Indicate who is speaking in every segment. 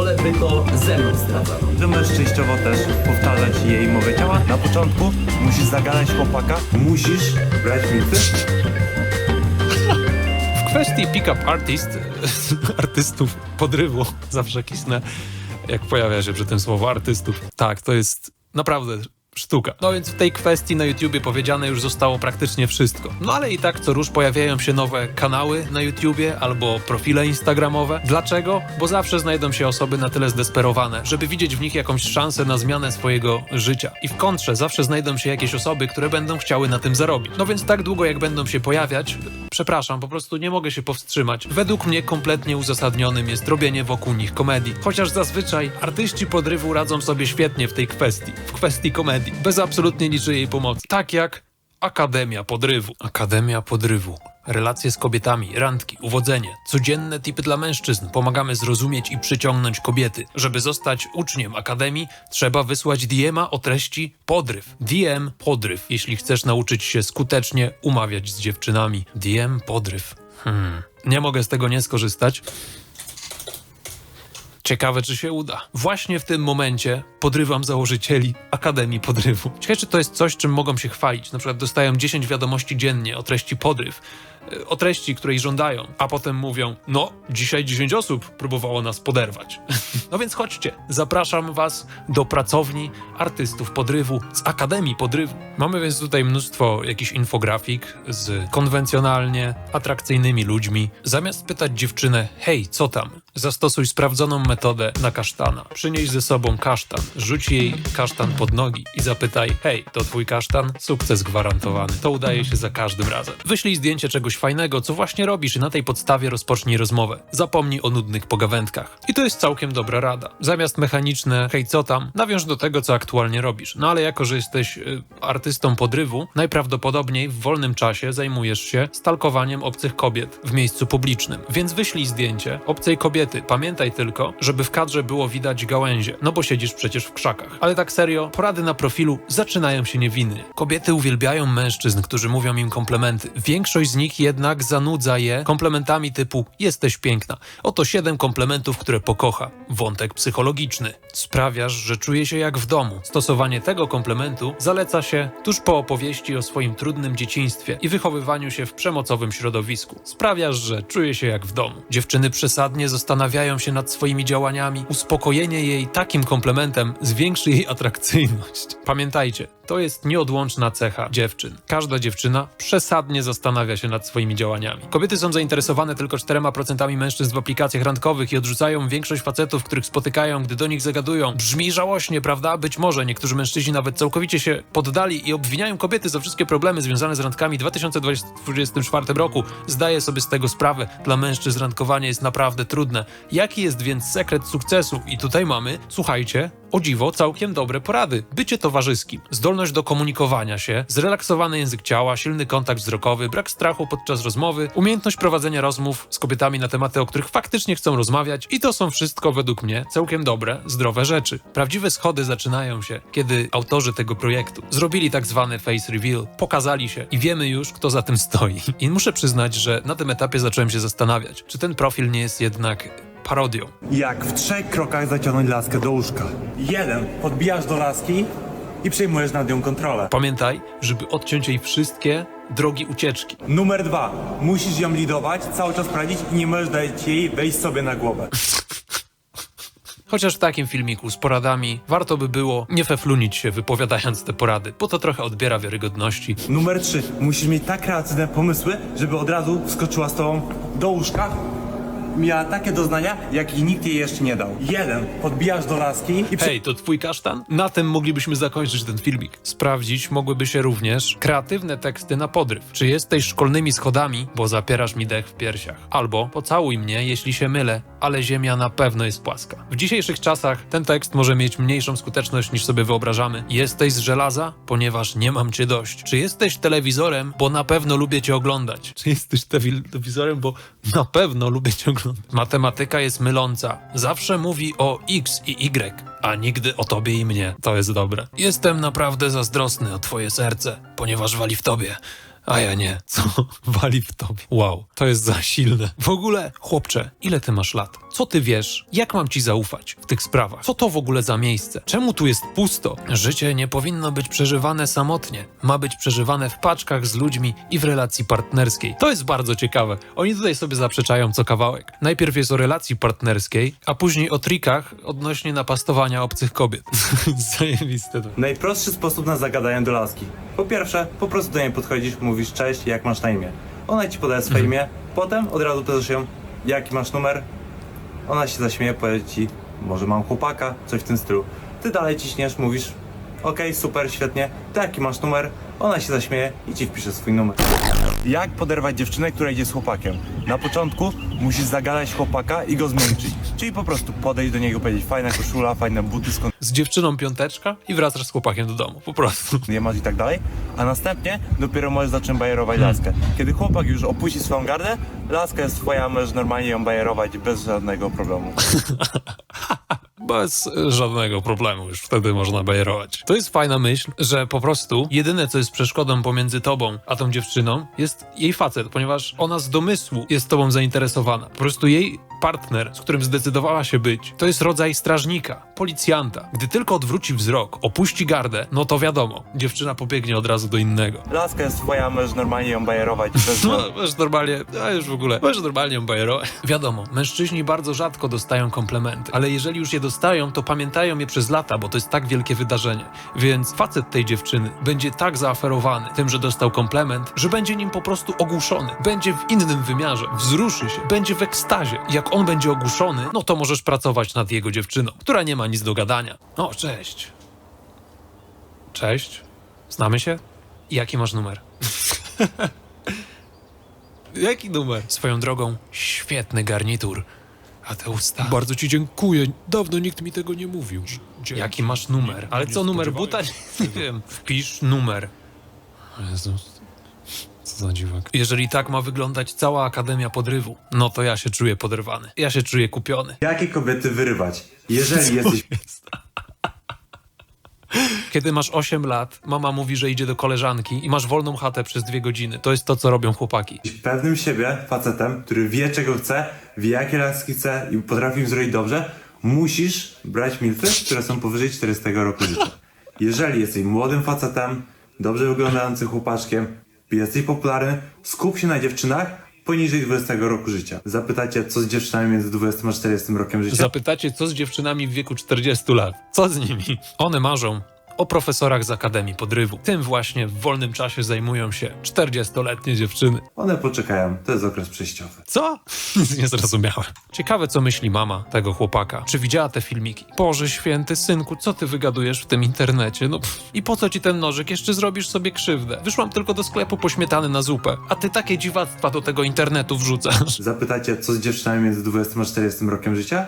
Speaker 1: wolę by to ze mną zdradzano.
Speaker 2: możesz częściowo też powtarzać jej mowę ciała. Na początku musisz zagadać chłopaka, musisz brać miksy.
Speaker 3: W kwestii pick-up artist, artystów podrywu, zawsze kisnę, jak pojawia się przy tym słowo artystów. Tak, to jest naprawdę sztuka. No więc w tej kwestii na YouTubie powiedziane już zostało praktycznie wszystko. No ale i tak co rusz pojawiają się nowe kanały na YouTubie albo profile instagramowe. Dlaczego? Bo zawsze znajdą się osoby na tyle zdesperowane, żeby widzieć w nich jakąś szansę na zmianę swojego życia. I w kontrze zawsze znajdą się jakieś osoby, które będą chciały na tym zarobić. No więc tak długo jak będą się pojawiać, przepraszam, po prostu nie mogę się powstrzymać. Według mnie kompletnie uzasadnionym jest robienie wokół nich komedii. Chociaż zazwyczaj artyści podrywu radzą sobie świetnie w tej kwestii, w kwestii komedii, bez absolutnie niczyjej pomocy. Tak jak Akademia Podrywu. Akademia Podrywu. Relacje z kobietami, randki, uwodzenie, codzienne tipy dla mężczyzn. Pomagamy zrozumieć i przyciągnąć kobiety. Żeby zostać uczniem Akademii, trzeba wysłać DM-a o treści podryw. DM podryw, jeśli chcesz nauczyć się skutecznie umawiać z dziewczynami. DM podryw. Hmm. Nie mogę z tego nie skorzystać. Ciekawe, czy się uda. Właśnie w tym momencie podrywam założycieli Akademii Podrywu. Ciekawe, czy to jest coś, czym mogą się chwalić. Na przykład dostają 10 wiadomości dziennie o treści podryw, e, o treści, której żądają, a potem mówią: No, dzisiaj 10 osób próbowało nas poderwać. no więc chodźcie, zapraszam Was do pracowni artystów podrywu z Akademii Podrywu. Mamy więc tutaj mnóstwo jakichś infografik z konwencjonalnie atrakcyjnymi ludźmi. Zamiast pytać dziewczynę: Hej, co tam? Zastosuj sprawdzoną metodę na kasztana. Przynieś ze sobą kasztan, rzuć jej kasztan pod nogi i zapytaj: Hej, to twój kasztan? Sukces gwarantowany. To udaje się za każdym razem. Wyślij zdjęcie czegoś fajnego, co właśnie robisz, i na tej podstawie rozpocznij rozmowę. Zapomnij o nudnych pogawędkach. I to jest całkiem dobra rada. Zamiast mechaniczne hej, co tam, nawiąż do tego, co aktualnie robisz. No ale jako, że jesteś y, artystą podrywu, najprawdopodobniej w wolnym czasie zajmujesz się stalkowaniem obcych kobiet w miejscu publicznym. Więc wyślij zdjęcie obcej kobiety. Pamiętaj tylko, żeby w kadrze było widać gałęzie, no bo siedzisz przecież w krzakach. Ale tak serio, porady na profilu zaczynają się niewinnie. Kobiety uwielbiają mężczyzn, którzy mówią im komplementy. Większość z nich jednak zanudza je komplementami typu jesteś piękna. Oto siedem komplementów, które pokocha. Wątek psychologiczny. Sprawiasz, że czuje się jak w domu. Stosowanie tego komplementu zaleca się tuż po opowieści o swoim trudnym dzieciństwie i wychowywaniu się w przemocowym środowisku. Sprawiasz, że czuje się jak w domu. Dziewczyny przesadnie zastanawiają się nad swoimi działaniami. Uspokojenie jej takim komplementem zwiększy jej atrakcyjność. Pamiętajcie, to jest nieodłączna cecha dziewczyn. Każda dziewczyna przesadnie zastanawia się nad swoimi działaniami. Kobiety są zainteresowane tylko 4% mężczyzn w aplikacjach randkowych i odrzucają większość facetów, których spotykają, gdy do nich zagadują. Brzmi żałośnie, prawda? Być może niektórzy mężczyźni nawet całkowicie się poddali i obwiniają kobiety za wszystkie problemy związane z randkami w 2024 roku. Zdaję sobie z tego sprawę. Dla mężczyzn randkowanie jest naprawdę trudne. Jaki jest więc sekret sukcesu? I tutaj mamy, słuchajcie, o dziwo, całkiem dobre porady. Bycie towarzyskim, zdolność do komunikowania się, zrelaksowany język ciała, silny kontakt wzrokowy, brak strachu podczas rozmowy, umiejętność prowadzenia rozmów z kobietami na tematy, o których faktycznie chcą rozmawiać. I to są wszystko według mnie całkiem dobre, zdrowe rzeczy. Prawdziwe schody zaczynają się, kiedy autorzy tego projektu zrobili tak zwany face reveal, pokazali się. I wiemy już, kto za tym stoi. I muszę przyznać, że na tym etapie zacząłem się zastanawiać, czy ten profil nie jest jednak parodią.
Speaker 2: Jak w trzech krokach zaciągnąć laskę do łóżka. Jeden, podbijasz do laski i przejmujesz nad nią kontrolę.
Speaker 3: Pamiętaj, żeby odciąć jej wszystkie drogi ucieczki.
Speaker 2: Numer dwa, musisz ją lidować, cały czas prowadzić i nie możesz dać jej wejść sobie na głowę.
Speaker 3: Chociaż w takim filmiku z poradami warto by było nie feflunić się wypowiadając te porady, bo to trochę odbiera wiarygodności.
Speaker 2: Numer trzy, musisz mieć tak kreatywne pomysły, żeby od razu wskoczyła z tobą do łóżka. Miała takie doznania, jakich nikt jej jeszcze nie dał. Jeden, podbijasz do laski i przy...
Speaker 3: Hej, to twój kasztan? Na tym moglibyśmy zakończyć ten filmik. Sprawdzić mogłyby się również kreatywne teksty na podryw. Czy jesteś szkolnymi schodami, bo zapierasz mi dech w piersiach? Albo pocałuj mnie, jeśli się mylę, ale ziemia na pewno jest płaska. W dzisiejszych czasach ten tekst może mieć mniejszą skuteczność niż sobie wyobrażamy. Jesteś z żelaza, ponieważ nie mam cię dość. Czy jesteś telewizorem, bo na pewno lubię cię oglądać? Czy jesteś telewizorem, bo na pewno lubię cię oglądać? Matematyka jest myląca. Zawsze mówi o x i y, a nigdy o tobie i mnie. To jest dobre. Jestem naprawdę zazdrosny o twoje serce, ponieważ wali w tobie. A ja nie. Co wali w tobie? Wow, to jest za silne. W ogóle, chłopcze, ile ty masz lat? Co ty wiesz? Jak mam ci zaufać w tych sprawach? Co to w ogóle za miejsce? Czemu tu jest pusto? Życie nie powinno być przeżywane samotnie. Ma być przeżywane w paczkach z ludźmi i w relacji partnerskiej. To jest bardzo ciekawe. Oni tutaj sobie zaprzeczają co kawałek. Najpierw jest o relacji partnerskiej, a później o trikach odnośnie napastowania obcych kobiet. Zajebiste to.
Speaker 2: Najprostszy sposób na zagadanie do laski. Po pierwsze, po prostu do niej podchodzisz, mówisz cześć, jak masz na imię. Ona ci podaje swoje imię, potem od razu pytasz ją, jaki masz numer. Ona się zaśmieje, powie ci, może mam chłopaka, coś w tym stylu. Ty dalej ciśniesz, mówisz, okej, super, świetnie, to jaki masz numer? Ona się zaśmieje i ci wpisze swój numer. Jak poderwać dziewczynę, która idzie z chłopakiem? Na początku musisz zagadać chłopaka i go zmiękczyć. Czyli po prostu podejść do niego, powiedzieć fajna koszula, fajne buty, skąd
Speaker 3: Z dziewczyną piąteczka i wracasz z chłopakiem do domu. Po prostu.
Speaker 2: nie masz i tak dalej, a następnie dopiero możesz zacząć bajerować laskę. Kiedy chłopak już opuści swoją gardę, laska jest twoja, możesz normalnie ją bajerować bez żadnego problemu.
Speaker 3: Bez żadnego problemu już wtedy można bajerować. To jest fajna myśl, że po prostu jedyne, co jest przeszkodą pomiędzy tobą a tą dziewczyną, jest jej facet, ponieważ ona z domysłu jest tobą zainteresowana. Po prostu jej partner, z którym zdecydowała się być, to jest rodzaj strażnika, policjanta. Gdy tylko odwróci wzrok, opuści gardę, no to wiadomo, dziewczyna pobiegnie od razu do innego.
Speaker 2: Laska jest twoja, możesz normalnie ją bajerować bez
Speaker 3: No, możesz normalnie, a już w ogóle, możesz normalnie ją bajerować. Wiadomo, mężczyźni bardzo rzadko dostają komplementy, ale jeżeli już je dostają, to pamiętają je przez lata, bo to jest tak wielkie wydarzenie. Więc facet tej dziewczyny będzie tak zaaferowany tym, że dostał komplement, że będzie nim po prostu ogłuszony. Będzie w innym wymiarze, wzruszy się, będzie w ekstazie. Jak on będzie ogłuszony, no to możesz pracować nad jego dziewczyną, która nie ma nic do gadania. O, cześć. Cześć. Znamy się? Jaki masz numer? Jaki numer? Swoją drogą, świetny garnitur. A te usta. Bardzo ci dziękuję. Dawno nikt mi tego nie mówił. Jaki masz numer? Ale co, numer buta? Nie wiem. Wpisz numer. Jezus. Co za dziwak. Jeżeli tak ma wyglądać cała Akademia Podrywu, no to ja się czuję poderwany. Ja się czuję kupiony.
Speaker 2: Jakie kobiety wyrywać? Jeżeli jesteś
Speaker 3: Kiedy masz 8 lat, mama mówi, że idzie do koleżanki i masz wolną chatę przez dwie godziny. To jest to, co robią chłopaki.
Speaker 2: pewnym siebie facetem, który wie czego chce, wie jakie laski chce i potrafi im zrobić dobrze, musisz brać milfy, które są powyżej 40 roku życia. Jeżeli jesteś młodym facetem, dobrze wyglądającym chłopaczkiem, jesteś popularny, skup się na dziewczynach poniżej 20 roku życia. Zapytacie, co z dziewczynami między 20 a 40 rokiem życia?
Speaker 3: Zapytacie, co z dziewczynami w wieku 40 lat? Co z nimi? One marzą o profesorach z Akademii Podrywu. Tym właśnie w wolnym czasie zajmują się 40-letnie dziewczyny.
Speaker 2: One poczekają, to jest okres przejściowy.
Speaker 3: Co? Nic nie zrozumiałem. Ciekawe, co myśli mama tego chłopaka. Czy widziała te filmiki? Boże święty, synku, co ty wygadujesz w tym internecie? No pff, i po co ci ten nożyk? Jeszcze zrobisz sobie krzywdę. Wyszłam tylko do sklepu po śmietany na zupę, a ty takie dziwactwa do tego internetu wrzucasz.
Speaker 2: Zapytacie, co z dziewczynami między 20 a 40 rokiem życia?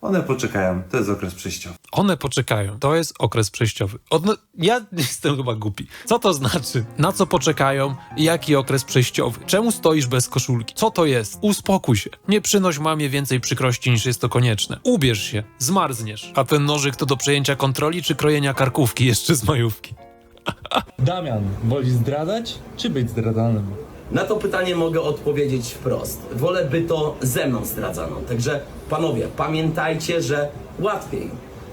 Speaker 2: One poczekają, to jest okres przejściowy.
Speaker 3: One poczekają. To jest okres przejściowy. Odno- ja jestem chyba głupi. Co to znaczy? Na co poczekają? Jaki okres przejściowy? Czemu stoisz bez koszulki? Co to jest? Uspokój się. Nie przynoś mamie więcej przykrości niż jest to konieczne. Ubierz się, zmarzniesz. A ten nożyk to do przejęcia kontroli czy krojenia karkówki jeszcze z majówki?
Speaker 4: Damian, woli zdradzać, czy być zdradzanym?
Speaker 1: Na to pytanie mogę odpowiedzieć wprost. Wolę, by to ze mną zdradzano. Także panowie, pamiętajcie, że łatwiej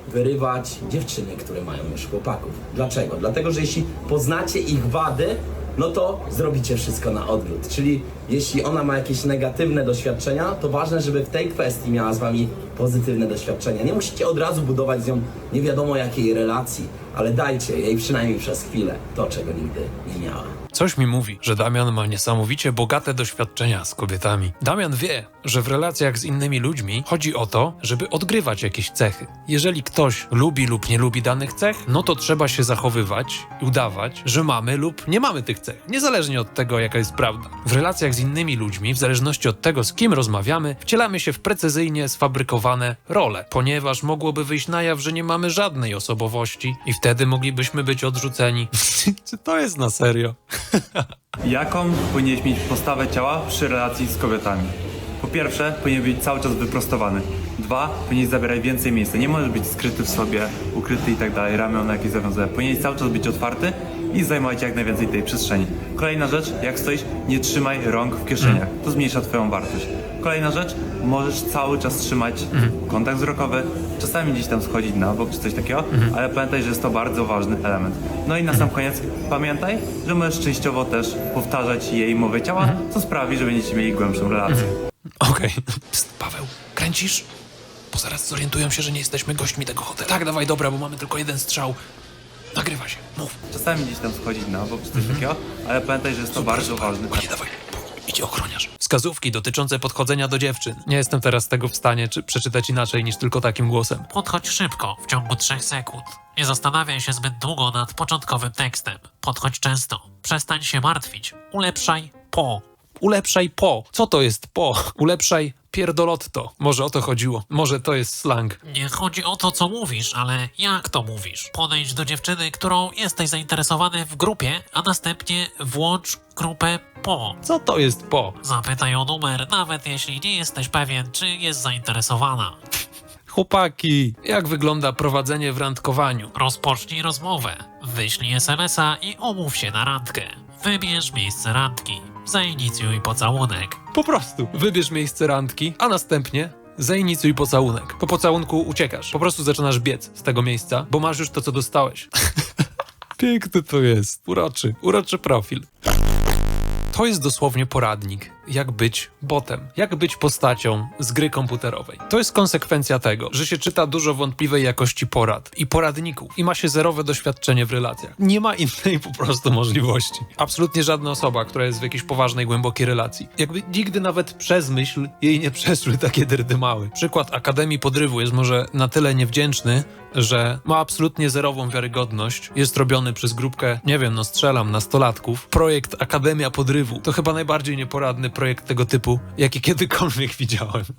Speaker 1: wyrywać dziewczyny, które mają już chłopaków. Dlaczego? Dlatego, że jeśli poznacie ich wady, no to zrobicie wszystko na odwrót. Czyli jeśli ona ma jakieś negatywne doświadczenia, to ważne, żeby w tej kwestii miała z wami pozytywne doświadczenia. Nie musicie od razu budować z nią nie wiadomo jakiej relacji, ale dajcie jej przynajmniej przez chwilę to, czego nigdy nie miała.
Speaker 3: Coś mi mówi, że Damian ma niesamowicie bogate doświadczenia z kobietami. Damian wie, że w relacjach z innymi ludźmi chodzi o to, żeby odgrywać jakieś cechy. Jeżeli ktoś lubi lub nie lubi danych cech, no to trzeba się zachowywać i udawać, że mamy lub nie mamy tych cech, niezależnie od tego, jaka jest prawda. W relacjach z innymi ludźmi, w zależności od tego, z kim rozmawiamy, wcielamy się w precyzyjnie sfabrykowane role, ponieważ mogłoby wyjść na jaw, że nie mamy żadnej osobowości i wtedy moglibyśmy być odrzuceni. Czy to jest na serio?
Speaker 2: Jaką powinieneś mieć postawę ciała przy relacji z kobietami? Po pierwsze, powinien być cały czas wyprostowany. Dwa, powinien zabierać więcej miejsca. Nie możesz być skryty w sobie, ukryty i tak dalej, ramiona jakieś zawiązane. Powinien cały czas być otwarty i zajmujcie jak najwięcej tej przestrzeni. Kolejna rzecz, jak stoisz, nie trzymaj rąk w kieszeniach. To zmniejsza twoją wartość. Kolejna rzecz, możesz cały czas trzymać kontakt wzrokowy, czasami gdzieś tam schodzić na bok czy coś takiego, ale pamiętaj, że jest to bardzo ważny element. No i na sam koniec pamiętaj, że możesz częściowo też powtarzać jej mowę ciała, co sprawi, że będziecie mieli głębszą relację.
Speaker 3: Okej. Psst, Paweł, kręcisz? Bo zaraz zorientują się, że nie jesteśmy gośćmi tego hotelu. Tak, dawaj, dobra, bo mamy tylko jeden strzał. Nagrywa się, mów.
Speaker 2: Czasami gdzieś tam schodzić na bok czy coś takiego, ale pamiętaj, że jest to bardzo ważny
Speaker 3: Panie, dawaj, idzie ochroniarz. Wskazówki dotyczące podchodzenia do dziewczyn. Nie jestem teraz tego w stanie czy przeczytać inaczej niż tylko takim głosem.
Speaker 5: Podchodź szybko, w ciągu 3 sekund. Nie zastanawiaj się zbyt długo nad początkowym tekstem. Podchodź często. Przestań się martwić. Ulepszaj po.
Speaker 3: Ulepszaj po. Co to jest po? Ulepszaj pierdolotto. Może o to chodziło. Może to jest slang.
Speaker 5: Nie chodzi o to, co mówisz, ale jak to mówisz. Podejdź do dziewczyny, którą jesteś zainteresowany w grupie, a następnie włącz grupę po.
Speaker 3: Co to jest po?
Speaker 5: Zapytaj o numer, nawet jeśli nie jesteś pewien, czy jest zainteresowana.
Speaker 3: Chłopaki, jak wygląda prowadzenie w randkowaniu?
Speaker 5: Rozpocznij rozmowę. Wyślij SMS-a i umów się na randkę. Wybierz miejsce randki. Zainicjuj pocałunek.
Speaker 3: Po prostu. Wybierz miejsce randki, a następnie zainicjuj pocałunek. Po pocałunku uciekasz. Po prostu zaczynasz biec z tego miejsca, bo masz już to, co dostałeś. Piękny to jest. Uroczy. Uroczy profil. To jest dosłownie poradnik, jak być botem, jak być postacią z gry komputerowej. To jest konsekwencja tego, że się czyta dużo wątpliwej jakości porad i poradników i ma się zerowe doświadczenie w relacjach. Nie ma innej po prostu możliwości. Absolutnie żadna osoba, która jest w jakiejś poważnej, głębokiej relacji, jakby nigdy nawet przez myśl jej nie przeszły takie dyrdymały. Przykład Akademii Podrywu jest może na tyle niewdzięczny, że ma absolutnie zerową wiarygodność. Jest robiony przez grupkę, nie wiem, no strzelam, nastolatków. Projekt Akademia Podrywu to chyba najbardziej nieporadny projekt tego typu, jaki kiedykolwiek widziałem.